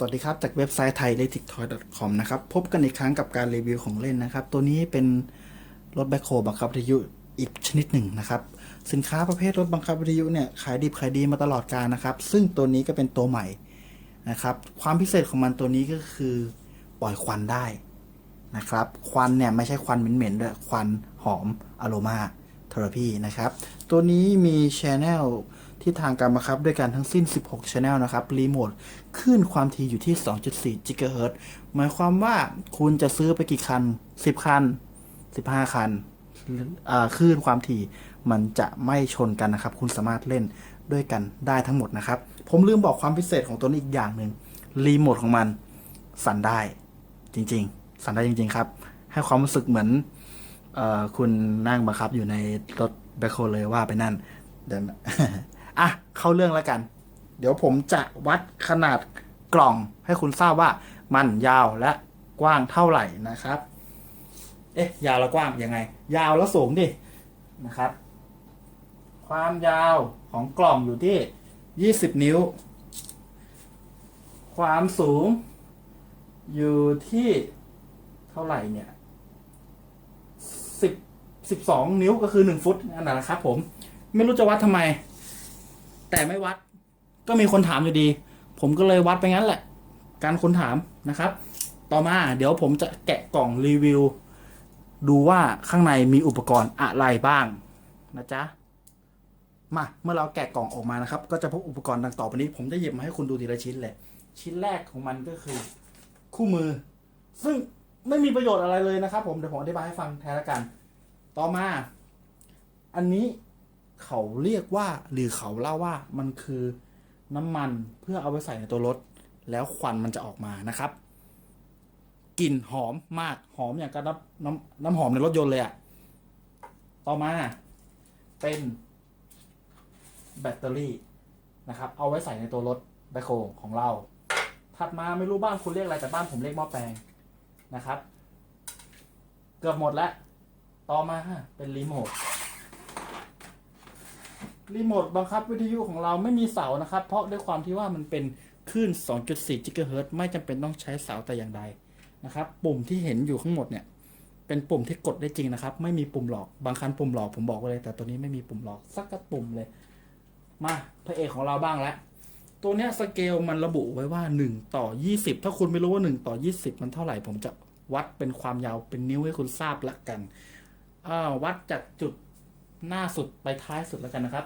สวัสดีครับ จากเว็บไซต์ thailetictoy.com นะครับ พบกันอีกครั้งกับการรีวิวของเล่นนะครับ ตัวนี้เป็นรถแบคโฮบังคับวิทยุอีกชนิดหนึ่งนะครับ สินค้าประเภทรถบังคับวิทยุเนี่ยขายดิบขายดีมาตลอดกาลนะครับ ซึ่งตัวนี้ก็เป็นตัวใหม่นะครับ ความพิเศษของมันตัวนี้ก็คือปล่อยควันได้นะครับ ควันเนี่ยไม่ใช่ควันเหม็นๆด้วย ควันหอมอโรมาเทอราพีนะครับ ตัวนี้มีช anel ที่ทางการบังคับด้วยกันทั้งสิ้น 16 Channel นะครับ รีโมทคลื่นความถี่อยู่ที่ 2.4 GHz หมายความว่าคุณจะซื้อไปกี่คัน 10 คัน 15 คันอ่าคลื่นความถี่มันจะไม่ชนกันนะครับ คุณสามารถเล่นด้วยกันได้ทั้งหมดนะครับ ผมลืมบอกความพิเศษของตัวนี้อีกอย่างหนึ่งรีโมทของมัน สั่นได้จริง ๆ สั่นได้จริง ๆ ครับ ให้ความรู้สึกเหมือนออคุณนั่งบังคับอยู่ในรถแบคโฮเลยว่าไปนั่นเดิน อะ เข้าเรื่องแล้วกัน เดี๋ยวผมจะวัดขนาดกล่องให้คุณทราบว่ามันยาวและกว้างเท่าไหร่นะครับ เอ๊ะ ยาวและกว้างยังไง ยาวและสูงดินะครับ ความยาวของกล่องอยู่ที่ 20 นิ้ว ความสูง อยู่ที่เท่าไหร่เนี่ย10 12 นิ้วก็คือ 1 ฟุตนั่นแหละครับผม ไม่รู้จะวัดทำไม แต่ไม่วัด ก็มีคนถามอยู่ดี ผมก็เลยวัดไปงั้นแหละ การคนถามนะครับ ต่อมาเดี๋ยวผมจะแกะกล่องรีวิว ดูว่าข้างในมีอุปกรณ์อะไรบ้างนะจ๊ะมาเมื่อเราแกะกล่องออกมานะครับ ก็จะพบอุปกรณ์ดังต่อไปนี้ ผมจะหยิบมาให้คุณดูทีละชิ้นเลย ชิ้นแรกของมันก็คือ คู่มือ ซึ่งไม่มีประโยชน์อะไรเลยนะครับ ผมเดี๋ยวผมอธิบายให้ฟังแทนละกัน ต่อมา อันนี้ เขาเรียกว่าหรือเขาเล่าว่ามันคือน้ำมันเพื่อเอาไปใส่ในตัวรถ แล้วควันมันจะออกมานะครับกลิ่นหอมมากหอมอย่างกับน้ำน้ำน้ำหอมในรถยนต์เลยอะต่อมาเป็นแบตเตอรี่นะครับ เอาไว้ใส่ในตัวรถแบคโฮของเรา ถัดมาไม่รู้บ้านคุณเรียกอะไรแต่บ้านผมเรียกหม้อแปลงนะครับ เกือบหมดแล้ว ต่อมาเป็นรีโมท รีโมทบังคับวิทยุของเราไม่มีเสานะครับ เพราะด้วยความที่ว่ามันเป็นคลื่น 2.4กิกะเฮิรตไม่จำเป็นต้องใช้เสาแต่อย่างใดนะครับ ปุ่มที่เห็นอยู่ข้างหมดเนี่ย เป็นปุ่มที่กดได้จริงนะครับ ไม่มีปุ่มหลอก บางคันปุ่มหลอกผมบอกไว้เลย แต่ตัวนี้ไม่มีปุ่มหลอกสักกระปุ่มเลย มาพระเอกของเราบ้างแล้ว ตัวเนี้ยสเกลมันระบุไว้ว่า 1 ต่อ 20 ถ้าคุณไม่รู้ว่า 1 ต่อ 20 มันเท่าไหร่ ผมจะวัดเป็นความยาวเป็นนิ้วให้คุณทราบละกัน วัดจากจุดหน้าสุดไปท้ายสุดแล้วกันนะครับ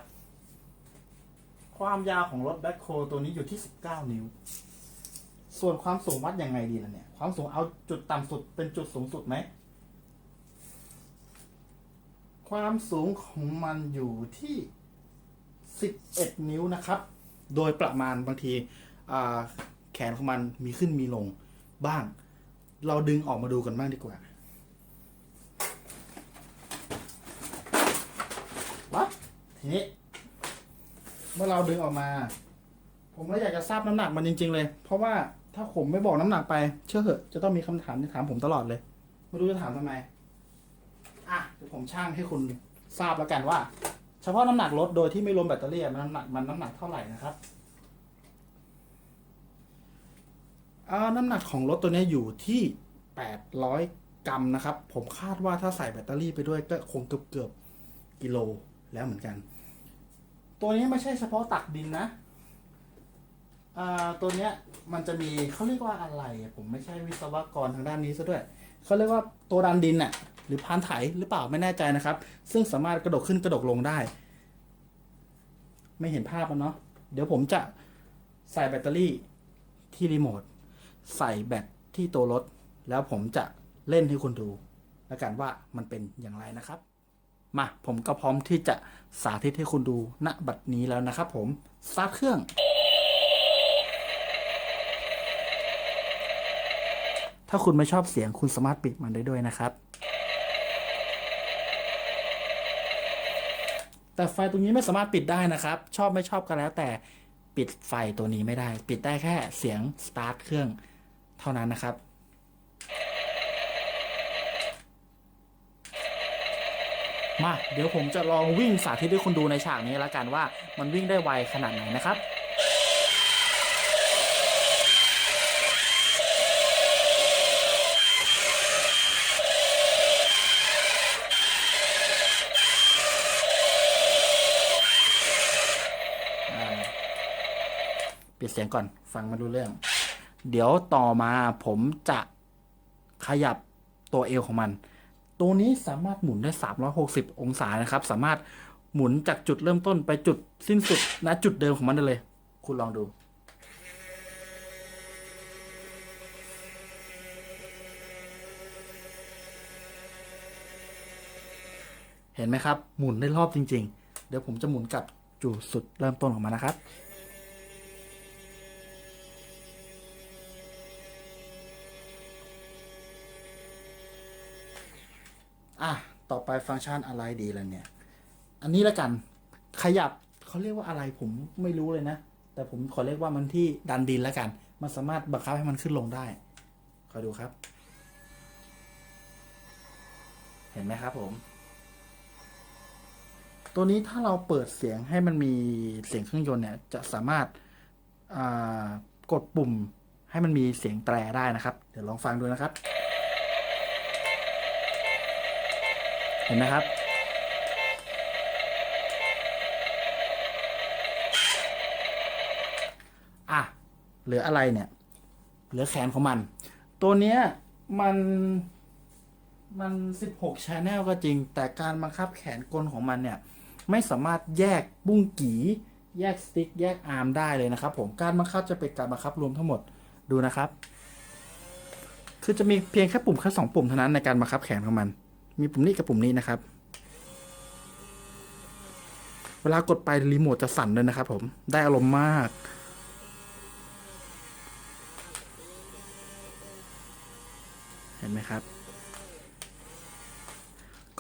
ความยาวของรถแบ็คโฮตัวนี้อยู่ที่ 19 นิ้ว ส่วนความสูงวัดยังไงดีล่ะเนี่ย ความสูงเอาจุดต่ำสุดเป็นจุดสูงสุดไหม ความสูงของมันอยู่ที่ 11 นิ้วนะครับ โดยประมาณบางทีแขนของมันมีขึ้นมีลงบ้าง เราดึงออกมาดูกันบ้างดีกว่าวะทีนี้ เมื่อเราดึงออกมา ผมก็อยากจะทราบน้ำหนักมันจริง ๆ เลย เพราะว่าถ้าผมไม่บอกน้ำหนักไป เชื่อเหอะจะต้องมีคำถามที่ถามผมตลอดเลย ไม่รู้จะถามทำไม อะเดี๋ยวผมช่างให้คุณทราบแล้วกันว่า เฉพาะน้ำหนักรถโดยที่ไม่รวมแบตเตอรี่มันน้ำหนักมันน้ำหนักเท่าไหร่นะครับอ่าน้ำหนักของรถตัวนี้อยู่ที่ 800 กรัมนะครับ ผมคาดว่าถ้าใส่แบตเตอรี่ไปด้วยก็คงเกือบเกือบๆกิโลแล้วเหมือนกัน ตัวนี้ไม่ใช่เฉพาะตักดินนะอ่าตัวเนี้ยมันจะมีเขาเรียกว่าอะไร ผมไม่ใช่วิศวกรทางด้านนี้ซะด้วยเขาเรียกว่าตัวดันดินน่ะหรือพานไถหรือเปล่าไม่แน่ใจนะครับ ซึ่งสามารถกระดกขึ้นกระดกลงได้ ไม่เห็นภาพแล้วเนาะเดี๋ยวผมจะใส่แบตเตอรี่ที่รีโมทใส่แบตที่ตัวรถ แล้วผมจะเล่นให้คุณดู แล้วกันว่ามันเป็นอย่างไรนะครับ มาผมก็พร้อมที่จะสาธิตให้คุณดูณบัดนี้แล้วนะครับผมสตาร์ทเครื่อง ถ้าคุณไม่ชอบเสียงคุณสามารถปิดมันได้ด้วยนะครับ แต่ไฟตรงนี้ไม่สามารถปิดได้นะครับ ชอบไม่ชอบกันแล้ว แต่ปิดไฟตัวนี้ไม่ได้ ปิดได้แค่เสียงสตาร์ทเครื่องเท่านั้นนะครับ มาเดี๋ยวผมจะลองวิ่งสาธิตให้คุณดูในฉากนี้ละกันว่ามันวิ่งได้ไวขนาดไหนนะครับปิดเสียงก่อนฟังมาดูเรื่อง เดี๋ยวต่อมาผมจะขยับตัวเอวของมัน ตัวนี้สามารถหมุนได้ 360 องศานะครับ สามารถหมุนจากจุดเริ่มต้นไปจุดสิ้นสุดณจุดเดิมของมันได้เลย คุณลองดูเห็นไหมครับ หมุนได้รอบจริง ๆ เดี๋ยวผมจะหมุนกลับจุดสุดเริ่มต้นของมันนะครับ อะ ต่อไปฟังก์ชันอะไรดีล่ะเนี่ย อันนี้ละกัน ขยับเขาเรียกว่าอะไรผมไม่รู้เลยนะ แต่ผมขอเรียกว่ามันที่ดันดินแล้วกัน มันสามารถบังคับให้มันขึ้นลงได้คอยดูครับ เห็นไหมครับผม ตัวนี้ถ้าเราเปิดเสียงให้มันมีเสียงเครื่องยนต์เนี่ย จะสามารถากดปุ่มให้มันมีเสียงแตรได้นะครับ เดี๋ยวลองฟังดูนะครับ เห็นไหมครับ อะ เหลืออะไรเนี่ย เหลือแขนของมัน ตัวเนี้ยมันมัน16 channel ก็จริง แต่การบังคับแขนกลของมันเนี่ย ไม่สามารถแยกบุ้งกีแยกสติ๊กแยกอาร์มได้เลยนะครับผมการบังคับจะเป็นการบังคับรวมทั้งหมดดูนะครับ คือจะมีเพียงแค่ปุ่มแค่สองปุ่มเท่านั้นในการบังคับแขนของมัน มีปุ่มนี้กับปุ่มนี้นะครับ เวลากดไปรีโมทจะสั่นเลยนะครับ ผมได้อารมณ์มากเห็นไหมครับ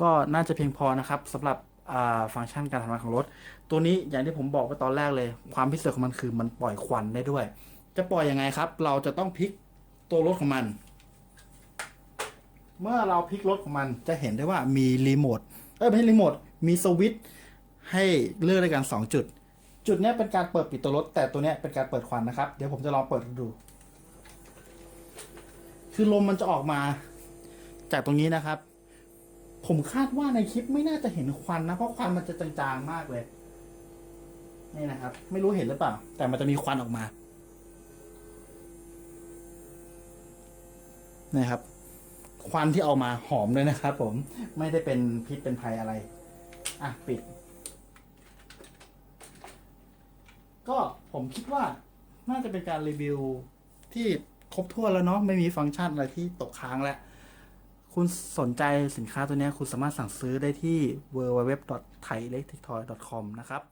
ก็น่าจะเพียงพอนะครับสำหรับฟังก์ชันการทำงานของรถ ตัวนี้อย่างที่ผมบอกไปตอนแรกเลย ความพิเศษของมันคือมันปล่อยควันได้ด้วย จะปล่อยยังไงครับ เราจะต้องพลิกตัวรถของมัน เมื่อเราพลิกรถของมันจะเห็นได้ว่ามีรีโมทเอ้ยไม่ใช่รีโมทมีสวิตช์ให้เลือกได้กันสองจุด จุดเนี้ยเป็นการเปิดปิดตัวรถ แต่ตัวเนี้ยเป็นการเปิดควันนะครับ เดี๋ยวผมจะลองเปิดดู คือลมมันจะออกมา จากตรงนี้นะครับ ผมคาดว่าในคลิปไม่น่าจะเห็นควันนะ เพราะควันมันจะจางๆมากเลย นี่นะครับ ไม่รู้เห็นหรือเปล่า แต่มันจะมีควันออกมานี่ครับ ควันที่ออกมาหอมเลยนะครับผมไม่ได้เป็นพิษเป็นภัยอะไร อะ ปิด ก็ผมคิดว่าน่าจะเป็นการรีวิวที่ครบถ้วนแล้วเนาะไม่มีฟังก์ชันอะไรที่ตกค้างแล้ว คุณสนใจสินค้าตัวนี้คุณสามารถสั่งซื้อได้ที่ www.thailectrictoy.com นะครับ